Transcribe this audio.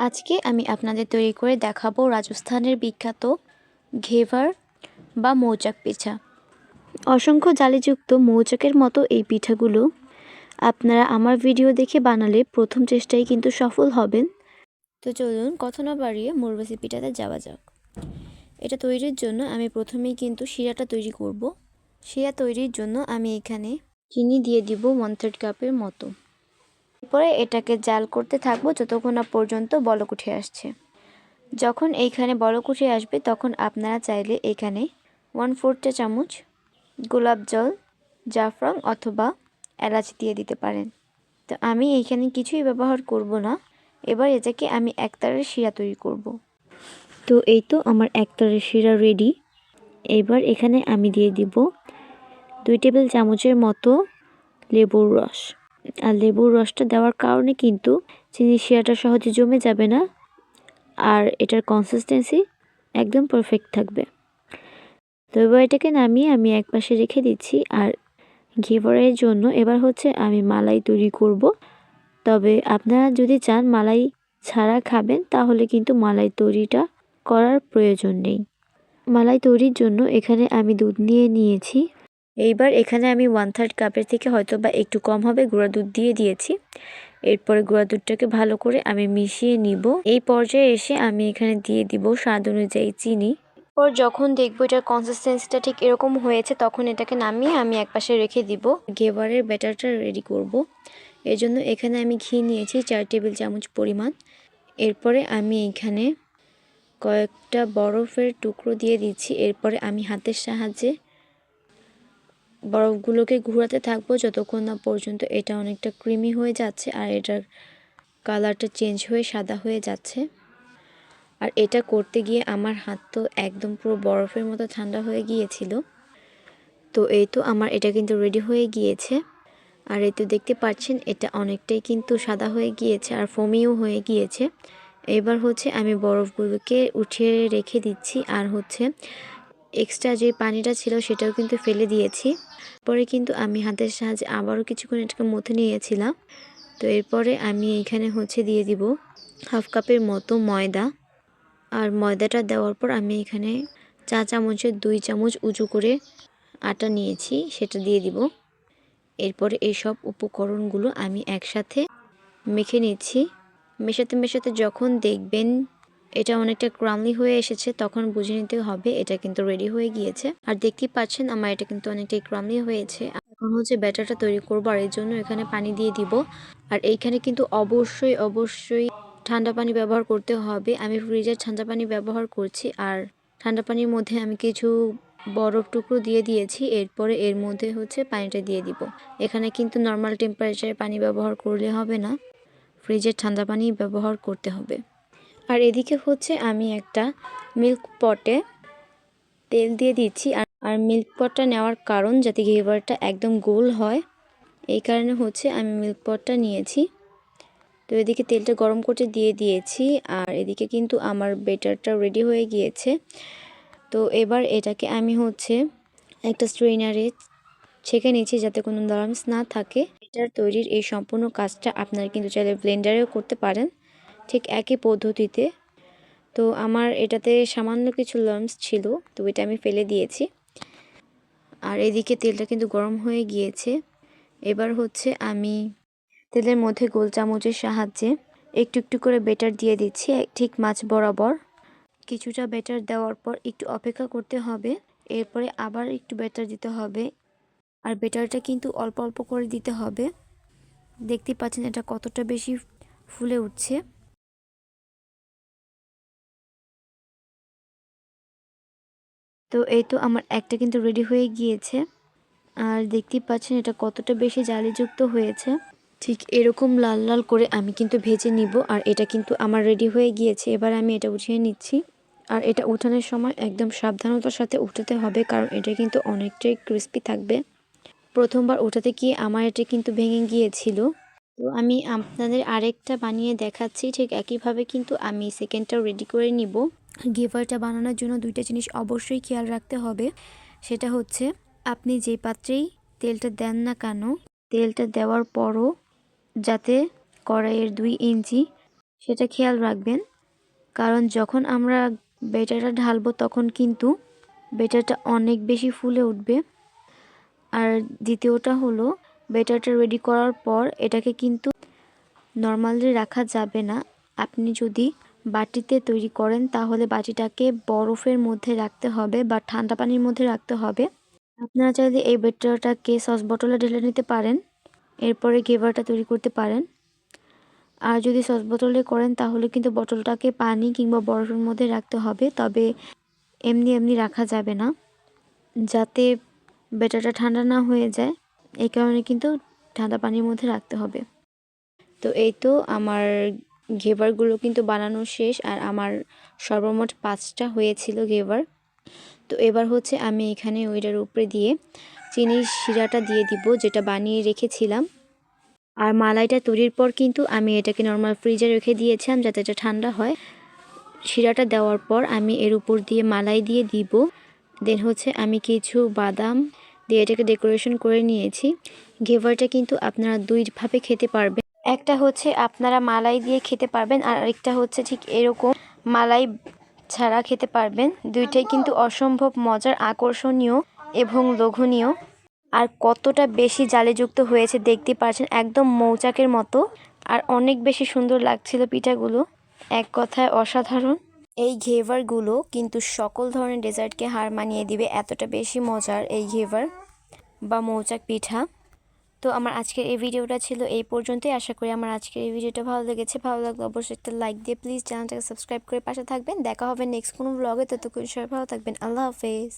আজকে আমি আপনাদের তৈরি করে দেখাবো রাজস্থানের বিখ্যাত ঘেভার বা মৌচাক পিঠা। অসংখ্য জালিযুক্ত মৌচাকের মতো এই পিঠাগুলো আপনারা আমার ভিডিও দেখে বানালে প্রথম চেষ্টায় কিন্তু সফল হবেন। তো চলুন কথা না বাড়িয়ে মূল রেসিপিটাতে যাওয়া যাক। এটা তৈরির জন্য আমি প্রথমেই কিন্তু শিরাটা তৈরি করব। শিরা তৈরির জন্য আমি এখানে চিনি দিয়ে দিব ওয়ান থার্ড কাপের মতো। এরপরে এটাকে জাল করতে থাকব যতক্ষণ না পর্যন্ত বলক উঠে আসছে। যখন এইখানে বলক উঠে আসবে তখন আপনারা চাইলে এখানে ওয়ান ফোর চা চামচ গোলাপ জল, জাফরাং অথবা এলাচ দিয়ে দিতে পারেন। তো আমি এইখানে কিছুই ব্যবহার করব না। এবার এটাকে আমি একতারের শিরা তৈরি করব। তো এই তো আমার একতারের শিরা রেডি এবার এখানে আমি দিয়ে দিব দুই টেবিল চামচের মতো লেবুর রস। আর লেবুর রসটা দেওয়ার কারণে কিন্তু চিনি শিরাটা সহজে জমে যাবে না। আর এটার কনসিস্টেন্সি একদম পারফেক্ট থাকবে। তো এবার এটাকে নামিয়ে আমি এক পাশে রেখে দিচ্ছি। আর ঘেভারের জন্য এবার হচ্ছে আমি মালাই তৈরি করব। তবে আপনারা যদি চান মালাই ছাড়া খাবেন, তাহলে কিন্তু মালাই তৈরিটা করার প্রয়োজন নেই। মালাই তৈরির জন্য এখানে আমি দুধ নিয়ে নিয়েছি। এইবার এখানে আমি ওয়ান থার্ড কাপের থেকে হয়তো বা একটু কম হবে, গুঁড়া দুধ দিয়ে দিয়েছি। এরপরে গুঁড়া দুধটাকে ভালো করে আমি মিশিয়ে নিব। এই পর্যায়ে এসে আমি এখানে দিয়ে দিব স্বাদ অনুযায়ী চিনি। পর যখন দেখব এটার কনসিস্টেন্সিটা ঠিক এরকম হয়েছে, তখন এটাকে নামিয়ে আমি একপাশে রেখে দিব। গেভারের ব্যাটারটা রেডি করব। এর জন্য এখানে আমি ঘি নিয়েছি চার টেবিল চামচ পরিমাণ। এরপরে আমি এখানে কয়েকটা বরফের টুকরো দিয়ে দিচ্ছি। এরপরে আমি হাতের সাহায্যে বরফগুলোকে ঘোরাতে থাকব যতক্ষণ না পর্যন্ত এটা অনেকটা ক্রিমি হয়ে যাচ্ছে আর এটার কালারটা চেঞ্জ হয়ে সাদা হয়ে যাচ্ছে। আর এটা করতে গিয়ে আমার হাত তো একদম পুরো বরফের মতো ঠান্ডা হয়ে গিয়েছিল। তো এই তো আমার এটা কিন্তু রেডি হয়ে গিয়েছে। আর এই তো দেখতে পাচ্ছেন, এটা অনেকটাই কিন্তু সাদা হয়ে গিয়েছে আর ফমিও হয়ে গিয়েছে। এবার হচ্ছে আমি বরফগুলোকে উঠিয়ে রেখে দিচ্ছি আর হচ্ছে এক্সট্রা যে পানিটা ছিল সেটাও কিন্তু ফেলে দিয়েছি। পরে কিন্তু আমি হাতের সাহায্যে আবারও কিছুক্ষণ এটাকে মথে নিয়েছিলাম। তো এরপরে আমি এখানে হচ্ছে দিয়ে দিব হাফ কাপের মতো ময়দা। আর ময়দাটা দেওয়ার পর আমি এখানে চা চামচের দুই চামচ উঁচু করে আটা নিয়েছি, সেটা দিয়ে দিব। এরপরে এই সব উপকরণগুলো আমি একসাথে মেখে নিচ্ছি। মেশাতে মেশাতে যখন দেখবেন এটা অনেকটা ক্রামলি হয়ে এসেছে, তখন বুঝে নিতে হবে এটা কিন্তু রেডি হয়ে গিয়েছে। আর দেখতেই পাচ্ছেন, আমার এটা কিন্তু অনেকটাই ক্রামলি হয়েছে। এখন হচ্ছে ব্যাটারটা তৈরি করব, আর এর জন্য এখানে পানি দিয়ে দিব। আর এইখানে কিন্তু অবশ্যই অবশ্যই ঠান্ডা পানি ব্যবহার করতে হবে। আমি ফ্রিজের ঠান্ডা পানি ব্যবহার করছি, আর ঠান্ডা পানির মধ্যে আমি কিছু বরফ টুকরো দিয়ে দিয়েছি। এরপরে এর মধ্যে হচ্ছে পানিটা দিয়ে দিব। এখানে কিন্তু নর্মাল টেম্পারেচারে পানি ব্যবহার করলে হবে না। ফ্রিজের ঠান্ডা পানি ব্যবহার করতে হবে। আর এদিকে হচ্ছে আমি একটা মিল্ক পটে তেল দিয়ে দিচ্ছি। আর মিল্ক পটটা নেওয়ার কারণ যাতে ঘেভারটা একদম গোল হয়, এই কারণে হচ্ছে আমি মিল্ক পটটা নিয়েছি। তো এদিকে তেলটা গরম করতে দিয়ে দিয়েছি আর এদিকে কিন্তু আমার বেটারটা রেডি হয়ে গিয়েছে। তো এবার এটাকে আমি হচ্ছে একটা স্ট্রেনারে ছেঁকে নিয়েছি যাতে কোনো লামস না থাকে। এটার তৈরির এই সম্পূর্ণ কাজটা আপনারা কিন্তু চাইলে ব্লেন্ডারেও করতে পারেন। ঠিক একই পদ্ধতিতে। তো আমার এটাতে সামান্য কিছু লামস ছিল, তো এটা আমি ফেলে দিয়েছি। আর এদিকে তেলটা কিন্তু গরম হয়ে গিয়েছে। এবার হচ্ছে আমি তেলের মধ্যে গোল চামচের সাহায্যে একটু একটু করে বেটার দিয়ে দিচ্ছি ঠিক মাছ বরাবর। কিছুটা বেটার দেওয়ার পর একটু অপেক্ষা করতে হবে, এরপরে আবার একটু বেটার দিতে হবে। আর বেটারটা কিন্তু অল্প অল্প করে দিতে হবে। দেখতে পাচ্ছেন এটা কতটা বেশি ফুলে উঠছে। তো এই তো আমার একটা কিন্তু রেডি হয়ে গিয়েছে। আর দেখতেই পাচ্ছেন এটা কতটা বেশি জালিযুক্ত হয়েছে। ঠিক এরকম লাল লাল করে আমি কিন্তু ভেজে নিব, আর এটা কিন্তু আমার রেডি হয়ে গিয়েছে। এবার আমি এটা উঠিয়ে নিচ্ছি। আর এটা উঠানোর সময় একদম সাবধানতার সাথে উঠাতে হবে, কারণ এটা কিন্তু অনেকটাই ক্রিস্পি থাকবে। প্রথমবার ওঠাতে গিয়ে আমার এটা কিন্তু ভেঙে গিয়েছিল। তো আমি আপনাদের আরেকটা বানিয়ে দেখাচ্ছি। ঠিক একইভাবে কিন্তু আমি সেকেন্ডটাও রেডি করে নিব। গেভারটা বানানোর জন্য দুইটা জিনিস অবশ্যই খেয়াল রাখতে হবে। সেটা হচ্ছে, আপনি যে পাত্রেই তেলটা দেন না কেন, তেলটা দেওয়ার পরও যাতে কড়াইয়ের দুই ইঞ্চি, সেটা খেয়াল রাখবেন। কারণ যখন আমরা বেটারটা ঢালবো, তখন কিন্তু বেটারটা অনেক বেশি ফুলে উঠবে। আর দ্বিতীয়টা হলো, বেটারটা রেডি করার পর এটাকে কিন্তু নর্মালি রাখা যাবে না। আপনি যদি বাটিতে তৈরি করেন, তাহলে বাটিটাকে বরফের মধ্যে রাখতে হবে বা ঠান্ডা পানির মধ্যে রাখতে হবে। আপনারা চাইলে এই বেটারটাকে সস বটলে ঢেলে নিতে পারেন, এরপরে গেভারটা তৈরি করতে পারেন। আর যদি সস বোতলে করেন, তাহলে কিন্তু বোতলটাকে পানি কিংবা বরফের মধ্যে রাখতে হবে, তবে এমনি এমনি রাখা যাবে না। যাতে বেটারটা ঠান্ডা না হয়ে যায়, এই কারণে কিন্তু ঠান্ডা পানির মধ্যে রাখতে হবে। তো এই তো আমার ঘেভারগুলো কিন্তু বানানো শেষ আর আমার সর্বমোট পাঁচটা হয়েছিল ঘেভার। তো এবার হচ্ছে আমি এখানে ওইটার উপরে দিয়ে চিনির শিরাটা দিয়ে দিব, যেটা বানিয়ে রেখেছিলাম। আর মালাইটা তৈরির পর কিন্তু আমি এটাকে নর্মাল ফ্রিজে রেখে দিয়েছিলাম যাতে এটা ঠান্ডা হয়। শিরাটা দেওয়ার পর আমি এর উপর দিয়ে মালাই দিয়ে দিব। দেন হচ্ছে আমি কিছু বাদাম দিয়ে এটাকে ডেকোরেশন করে নিয়েছি। ঘেভারটা কিন্তু আপনারা দুইভাবে খেতে পারবেন। একটা হচ্ছে আপনারা মালাই দিয়ে খেতে পারবেন আর আরেকটা হচ্ছে ঠিক এরকম মালাই ছাড়া খেতে পারবেন। দুইটাই কিন্তু অসম্ভব মজার, আকর্ষণীয় এবং লোভনীয়। আর কতটা বেশি জালেযুক্ত হয়েছে দেখতে পাচ্ছেন, একদম মৌচাকের মতো। আর অনেক বেশি সুন্দর লাগছিল পিঠাগুলো। এক কথায় অসাধারণ। এই ঘেভারগুলো কিন্তু সকল ধরনের ডেজার্টকে হার মানিয়ে দিবে, এতটা বেশি মজার এই ঘেভার বা মৌচাক পিঠা। তো আমার আজকের এই ভিডিওটা ছিল এই পর্যন্তই। আশা করি আমার আজকের এই ভিডিওটা ভালো লেগেছে। ভালো লাগলে অবশ্যই একটা লাইক দিয়ে প্লিজ চ্যানেলটাকে সাবস্ক্রাইব করে পাশে থাকবেন। দেখা হবে নেক্সট কোনো ব্লগে ততক্ষণ সবাই ভালো থাকবেন। আল্লাহ হাফেজ।